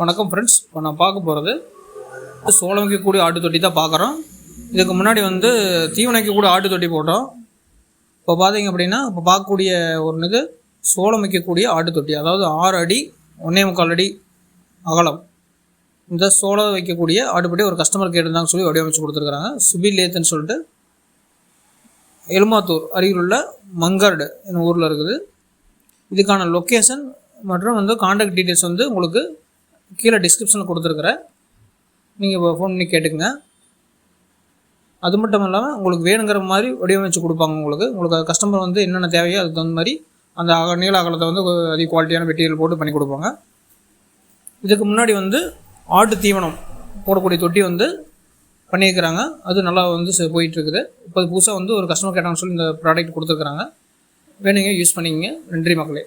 வணக்கம் ஃப்ரெண்ட்ஸ் இப்போ நான் பார்க்க போகிறது சோளம் வைக்கக்கூடிய ஆட்டு தொட்டி தான் பார்க்குறோம். இதுக்கு முன்னாடி வந்து தீவனம் வைக்கக்கூடிய ஆட்டு தொட்டி போட்டோம். இப்போ பார்த்தீங்க அப்படின்னா இப்போ பார்க்கக்கூடிய ஒரு இது சோளம் வைக்கக்கூடிய ஆட்டு தொட்டி. அதாவது ஆறு அடி ஒன்றே முக்கால் அடி அகலம். இந்த சோளம் வைக்கக்கூடிய ஆட்டுப்பட்டி ஒரு கஸ்டமர் கேட்டிருந்தாங்க சொல்லி வடிவமைச்சு கொடுத்துருக்குறாங்க. சுபில் லேத்துன்னு சொல்லிட்டு எலுமாத்தூர் அருகில் உள்ள மங்கர்டு என் ஊரில் இருக்குது. இதுக்கான லொக்கேஷன் மற்றும் வந்து காண்டாக்ட் டீட்டெயில்ஸ் வந்து உங்களுக்கு கீழே டிஸ்கிரிப்ஷனில் கொடுத்துருக்குறேன் நீங்கள் இப்போ ஃபோன் பண்ணி கேட்டுக்கங்க. அது மட்டும் இல்லாமல் உங்களுக்கு வேணுங்கிற மாதிரி வடிவமைச்சு கொடுப்பாங்க உங்களுக்கு. உங்களுக்கு கஸ்டமர் வந்து என்னென்ன தேவையோ அதுக்கு தகுந்த மாதிரி அந்த அக நீள அகலத்தை வந்து அதிக குவாலிட்டியான மெட்டீரியல் போட்டு பண்ணி கொடுப்பாங்க. இதுக்கு முன்னாடி வந்து ஆட்டு தீவனம் போடக்கூடிய தொட்டி வந்து பண்ணியிருக்கிறாங்க. அது நல்லா வந்து போயிட்டுருக்குது. இப்போ புதுசாக வந்து ஒரு கஸ்டமர் கேட்டாங்கன்னு சொல்லி இந்த ப்ராடக்ட் கொடுத்துருக்குறாங்க. வேணுங்க யூஸ் பண்ணிக்கங்க. நன்றி மக்களே.